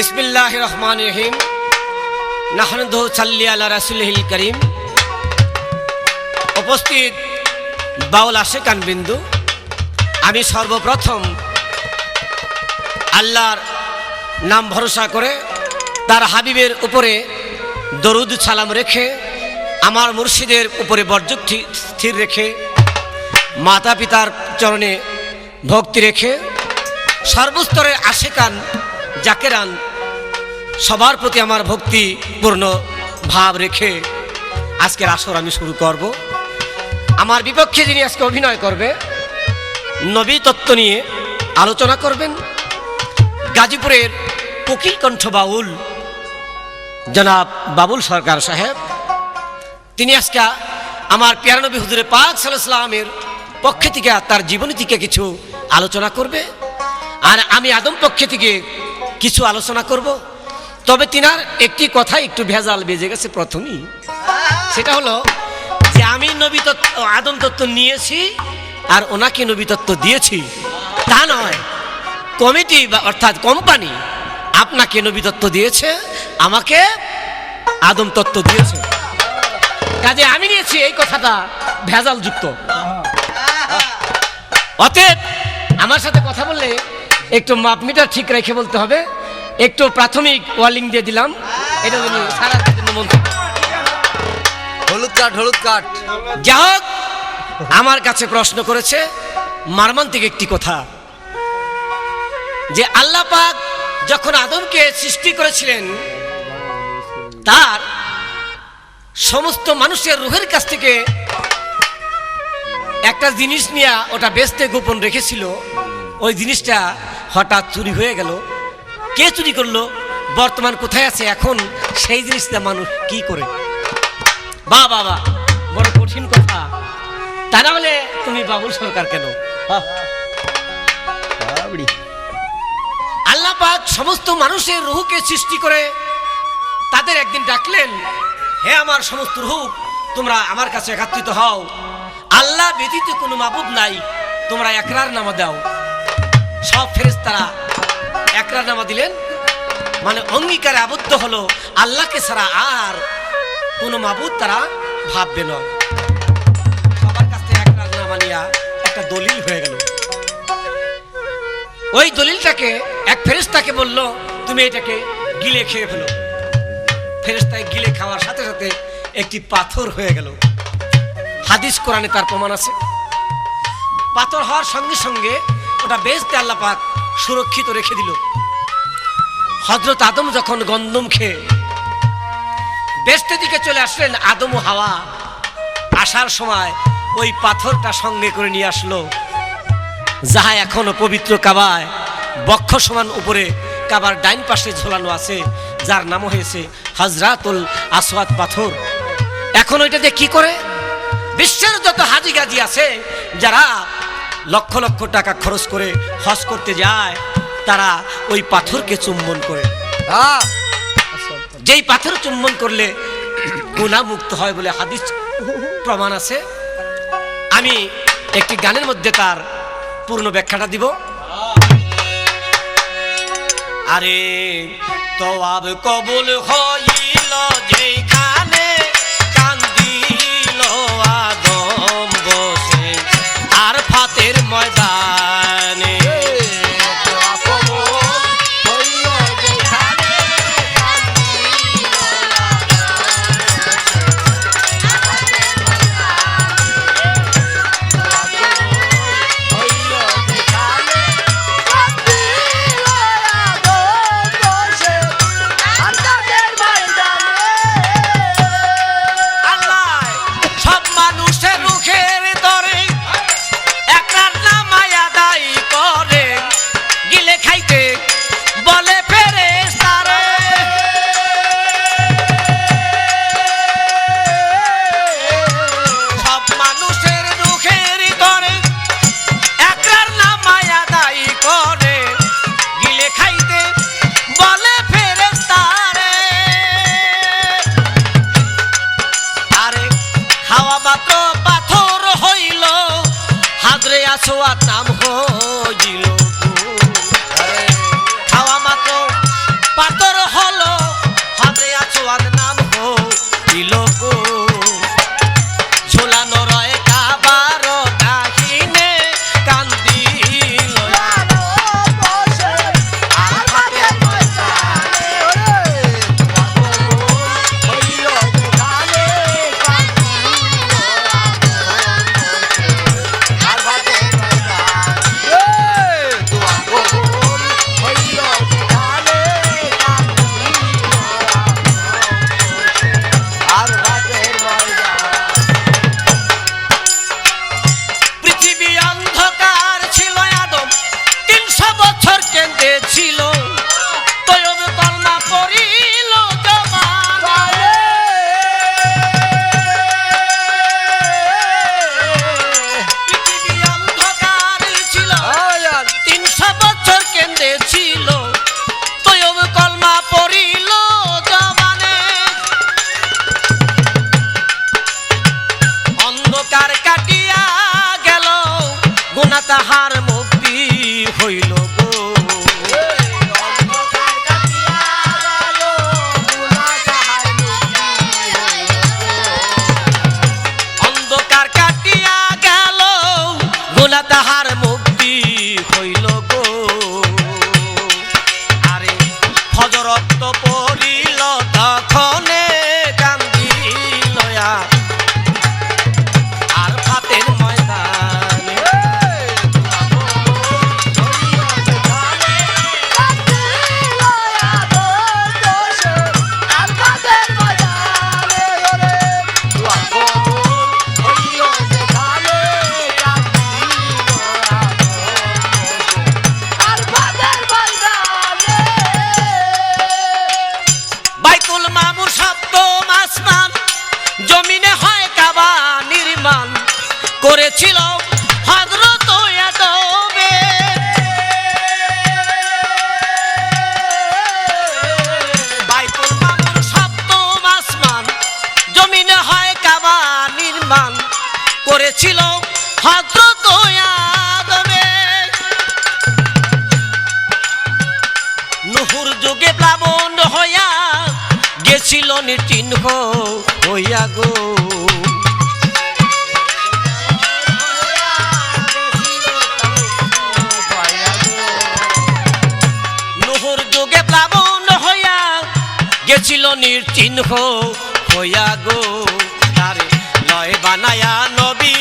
বিসমিল্লাহ রহমান রহিম। নাহনদ সাল্লি আল্লাহ রাসুলহিল করিম। উপস্থিত বাউল আশেকান বিন্দু আমি সর্বপ্রথম আল্লাহর নাম ভরসা করে তার হাবিবের উপরে দরুদ সালাম রেখে, আমার মুর্শিদের উপরে বর্জক স্থির রেখে মাতা পিতার চরণে ভক্তি রেখে, সর্বস্তরের আশেকান জাকেরান সবার প্রতি আমার ভক্তিপূর্ণ ভাব রেখে আজকের আসর আমি শুরু করব। আমার বিপক্ষে যিনি আজকে অভিনয় করবে, নবী তত্ত্ব নিয়ে আলোচনা করবেন গাজীপুরের কোকিল কণ্ঠ বাউল জনাব বাবুল সরকার সাহেব। তিনি আজকে আমার পিয়ারনবী হুজুরে পাক সাল্লামের পক্ষে থেকে তার জীবনী থেকে কিছু আলোচনা করবে। আর আমি আদম পক্ষে থেকে কিছু আলোচনা করব। তবে তিনার একটি কথা একটু ভেজাল বেজে গেছে প্রথমেই। সেটা হলো যে আমি নবী তত্ত্ব আদম তত্ত্ব নিয়েছি আর ওনাকে নবী তত্ত্ব দিয়েছি। তা নয়, কমিটি বা অর্থাৎ কোম্পানি আপনাকে নবী তত্ত্ব দিয়েছে, আমাকে আদম তত্ত্ব দিয়েছে। কাজে আমি নিয়েছি এই কথাটা ভেজাল যুক্ত। অতএব আমার সাথে কথা বললে একটু মাপ মিটার ঠিক রেখে বলতে হবে। একটু প্রাথমিক ওয়ার্লিং দিয়ে দিলাম। এটা জন্য সারা হলুদ কাঠ হলুদ কাঠ। যা হোক আমার কাছে প্রশ্ন করেছে মারমান্তিক একটি কথা। যে আল্লাহ পাক যখন আদমকে সৃষ্টি করেছিলেন তার সমস্ত মানুষের রুহের কাছ থেকে একটা জিনিস নিয়ে ওটা বেচতে গোপন রেখেছিল। ওই জিনিসটা হঠাৎ চুরি হয়ে গেল। কে চুরি করল? বর্তমান কোথায় আছে এখন? সেই জিনিসটা মানুষ কি করে? বা বাবা বড় কঠিন কথা। তা না হলে তুমি বাবুল সরকার কেন? আল্লাহ পাক সমস্ত মানুষের রুহুকে সৃষ্টি করে তাদের একদিন ডাকলেন হে আমার সমস্ত রুহ তোমরা আমার কাছে একাত্রিত হও। আল্লাহ ব্যতীত কোনো মাবুদ নাই তোমরা একরার নামা দাও। সব ফেরেশতারা একরার নামা দিলেন? মানে অঙ্গীকারে আবদ্ধ হলো, আল্লাহকে ছাড়া আর কোনো মাবুদ তারা ভাববে নয় সবার কাছ থেকে এক রাজনামা নিয়া একটা দলিল হয়ে গেল। ওই দলিলটাকে এক ফেরেস্তাকে বলল, তুমি এটাকে গিলে খেয়ে ফেলো। ফেরেস্তায় গিলে খাওয়ার সাথে সাথে একটি পাথর হয়ে গেল। হাদিস কোরআনে তার প্রমাণ আছে। পাথর হওয়ার সঙ্গে সঙ্গে ওটা বেজতে আল্লাহ পাক সুরক্ষিত রেখে দিল। হজরত আদম যখন গন্দম খেয়ে বেস্তে দিকে চলে আসলেন, আদম হাওয়া আসার সময় ওই পাথরটা সঙ্গে করে নিয়ে আসলো, যাহা এখনও পবিত্র কাবায়, বক্ষ সমান উপরে কাবার ডাইন পাশে ঝোলানো আছে, যার নাম হয়েছে হজরাতুল আসওয়াদ পাথর। এখন ওইটা দিয়ে কি করে? বিশ্বের যত হাজি গাজি আছে, যারা লক্ষ লক্ষ টাকা খরচ করে হজ করতে যায় তারা ওই পাথরকে চুম্বন করে। যেই পাথর চুম্বন করলে গুণা মুক্ত হয় বলে হাদিস প্রমাণ আছে। আমি একটি গানের মধ্যে তার পূর্ণ ব্যাখ্যাটা দিব। আরে তওয়াব কবুল হইল যেখানে হাওয়া বাত পাথর হইল। হাদরে আসোয়া নাম হইল হজরত যুগে প্লাবন হইয়া গেছিল নির্চিহ্ন হইয়া গো। তারে লয় বানায়া নবী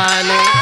Ah, no.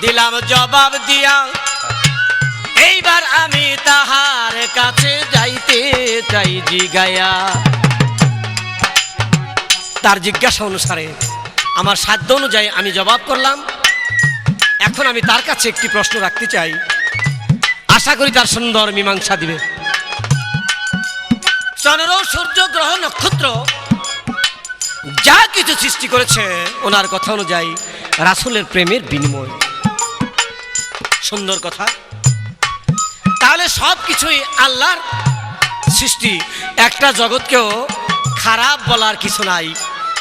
দিলাম জবাব দিয়া। এইবার আমি তাহার কাছে যাইতে চাই জিগায়া। তার জিজ্ঞাসা অনুসারে আমার সাধ্য অনুযায়ী আমি জবাব করলাম। এখন আমি তার কাছে একটি প্রশ্ন রাখতে চাই। আশা করি তার সুন্দর মীমাংসা দিবে। চন্দ্র, সূর্য, গ্রহ, নক্ষত্র, যা কিছু সৃষ্টি করেছে, ওনার কথা অনুযায়ী রাসুলের প্রেমের বিনিময়। সুন্দর কথা। তাহলে সব কিছুই আল্লাহর সৃষ্টি। একটা জগৎকেও খারাপ বলার কিছু নাই।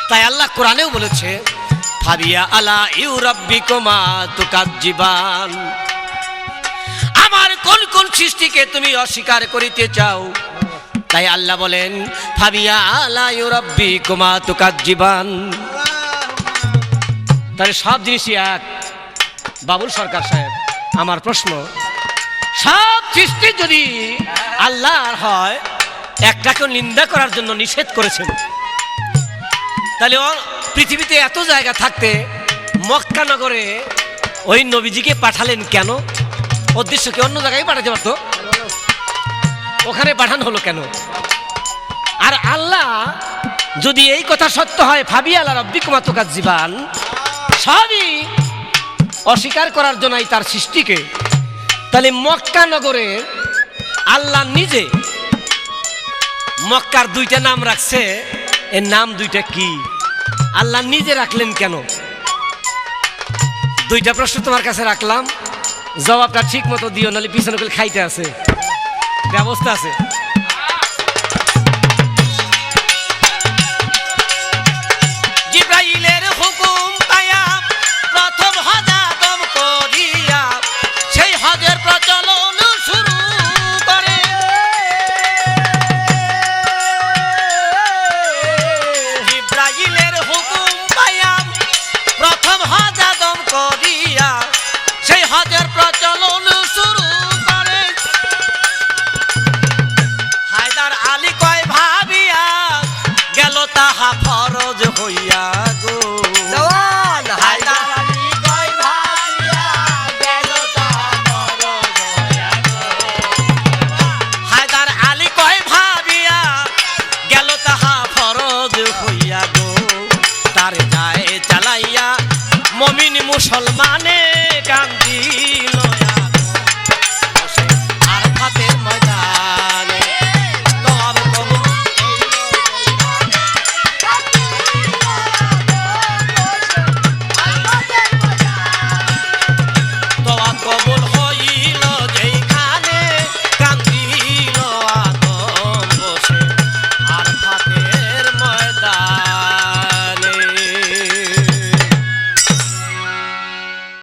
তাই আল্লাহ কোরআনেও বলেছে, ফাবিয়া আলা ইউ রব্বি কোমা তুকাজ্জিবান। আমার কোন কোন সৃষ্টিকে তুমি অস্বীকার করিতে চাও? তাই আল্লাহ বলেন, ফাবিয়া আলা ইউ রব্বি কোমা তুকাজ্জিবান। তাহলে সব জিনিসই এক। বাবুল সরকার সাহেব, আমার প্রশ্ন, সব সৃষ্টি যদি আল্লাহর হয় একটাকে নিন্দা করার জন্য নিষেধ করেছেন তাহলে পৃথিবীতে এত জায়গা থাকতে মক্কা নগরে ওই নবীজিকে পাঠালেন কেন? উদ্দেশ্য কি অন্য জায়গায় পাঠাতে পারতো? ওখানে পাঠানো হলো কেন? আর আল্লাহ যদি এই কথা সত্য হয় ফাবি আল্লাহ রব্বি কুমাতুকার জীবান সবই অস্বীকার করার জন্যই তার সৃষ্টিকে, তাহলে মক্কা নগরে আল্লাহ নিজে মক্কার দুইটা নাম রাখছে। এর নাম দুইটা কি? আল্লাহ নিজে রাখলেন কেন? দুইটা প্রশ্ন তোমার কাছে রাখলাম। জবাবটা ঠিক মতো দিও, নাহলে পিছনে খাইতে আছে। ব্যবস্থা আছে।